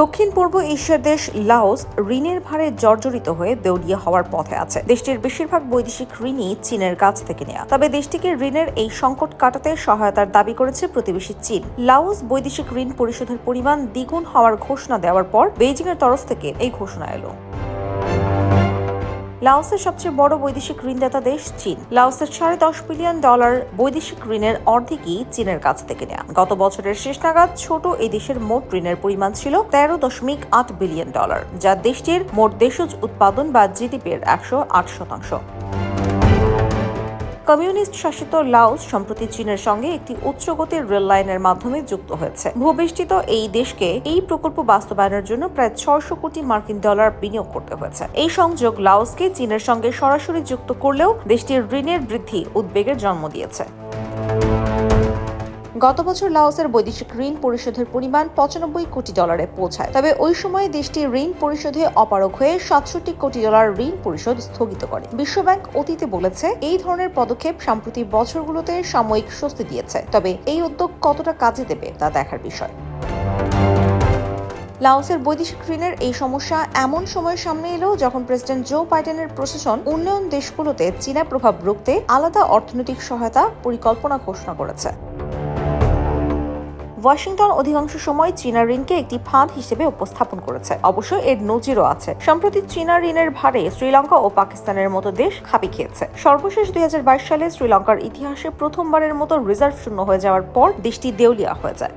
দক্ষিণ পূর্ব এশিয়ার দেশ লাওস ঋণের ভারে জর্জরিত হয়ে দেউলিয়া হওয়ার পথে আছে। দেশটির বেশিরভাগ বৈদেশিক ঋণই চীনের কাছ থেকে নেওয়া তবে দেশটিকে ঋণের এই সংকট কাটাতে সহায়তার দাবি করেছে প্রতিবেশী চীন। লাওস বৈদেশিক ঋণ পরিশোধের পরিমাণ দ্বিগুণ হওয়ার ঘোষণা দেওয়ার পর বেইজিং এর তরফ থেকে এই ঘোষণা এলো। লাওসের সবচেয়ে বড় বৈদেশিক ঋণদাতা দেশ চীন। লাওসের সাড়ে দশ বিলিয়ন ডলার বৈদেশিক ঋণের অর্ধেকই চীনের কাছ থেকে নেওয়া গত বছরের শেষ নাগাদ ছোট এই দেশের মোট ঋণের পরিমাণ ছিল তেরো দশমিক আট বিলিয়ন ডলার, যা দেশটির মোট দেশজ উৎপাদন বা জিডিপির একশো আট শতাংশ। কমিউনিস্ট শাসিত লাওস সম্প্রতি চীনের সঙ্গে একটি উচ্চগতির রেল লাইনের মাধ্যমে যুক্ত হয়েছে। ভূবেষ্টিত এই দেশকে এই প্রকল্প বাস্তবায়নের জন্য প্রায় ছয়শো কোটি মার্কিন ডলার বিনিয়োগ করতে হয়েছে। এই সংযোগ লাওসকে চীনের সঙ্গে সরাসরি যুক্ত করলেও দেশটির ঋণের বৃদ্ধি উদ্বেগের জন্ম দিয়েছে। গত বছর লাওসের বৈদেশিক ঋণ পরিশোধের পরিমাণ পঁচানব্বই কোটি ডলারে পৌঁছায়। তবে ওই সময়ে দেশটি ঋণ পরিশোধে অপারগ হয়ে সাতষট্টি কোটি ডলার ঋণ পরিশোধ স্থগিত করে। বিশ্বব্যাংক অতীতে বলেছে, এই ধরনের পদক্ষেপ সাম্প্রতিক বছরগুলোতে সাময়িক স্বস্তি দিয়েছে। তবে এই উদ্যোগ কতটা কাজে দেবে তা দেখার বিষয়। লাওসের বৈদেশিক ঋণের এই সমস্যা এমন সময়ের সামনে এলো যখন প্রেসিডেন্ট জো বাইডেনের প্রশাসন উন্নয়ন দেশগুলোতে চীনা প্রভাব রুখতে আলাদা অর্থনৈতিক সহায়তা পরিকল্পনা ঘোষণা করেছে। ওয়াশিংটন অধিকাংশ সময় চীনা ঋণকে একটি ফাঁদ হিসেবে উপস্থাপন করেছে। অবশ্য এর নজিরও আছে। সম্প্রতি চীনা ঋণের ভারে শ্রীলঙ্কা ও পাকিস্তানের মতো দেশ খাপি খেয়েছে। সর্বশেষ দুই হাজার বাইশ সালে শ্রীলঙ্কার ইতিহাসে প্রথমবারের মতো রিজার্ভ শূন্য হয়ে যাওয়ার পর দেশটি দেউলিয়া হয়ে যায়।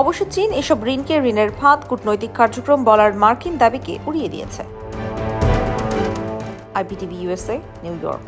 অবশ্য চীন এসব ঋণকে ঋণের ফাঁদ, কূটনৈতিক কার্যক্রম বলার মার্কিন দাবিকে উড়িয়ে দিয়েছে। IPTV USA New York.